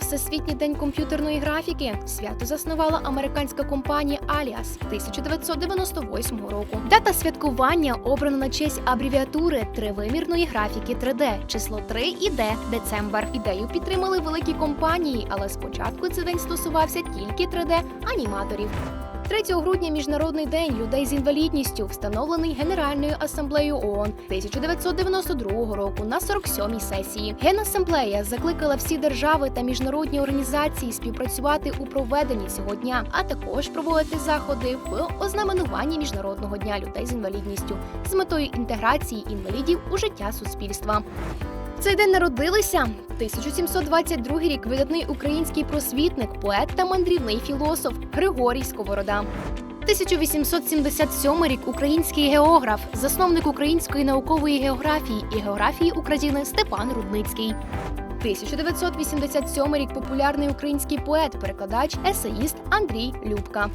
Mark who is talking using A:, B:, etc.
A: Всесвітній день комп'ютерної графіки. Свято заснувала американська компанія Alias 1998 року. Дата святкування обрана на честь абревіатури тривимірної графіки 3D, число 3 і Д Децембер. Ідею підтримали великі компанії, але спочатку цей день стосувався тільки 3D-аніматорів. 3 грудня Міжнародний день людей з інвалідністю встановлений Генеральною асамблеєю ООН 1992 року на 47-й сесії. Генасамблея закликала всі держави та міжнародні організації співпрацювати у проведенні цього дня, а також проводити заходи в ознаменуванні Міжнародного дня людей з інвалідністю з метою інтеграції інвалідів у життя суспільства. Цей день народилися 1722 рік видатний український просвітник, поет та мандрівний філософ Григорій Сковорода. 1877 рік український географ, засновник української наукової географії і географії України Степан Рудницький. 1987 рік популярний український поет, перекладач, есеїст Андрій Любка.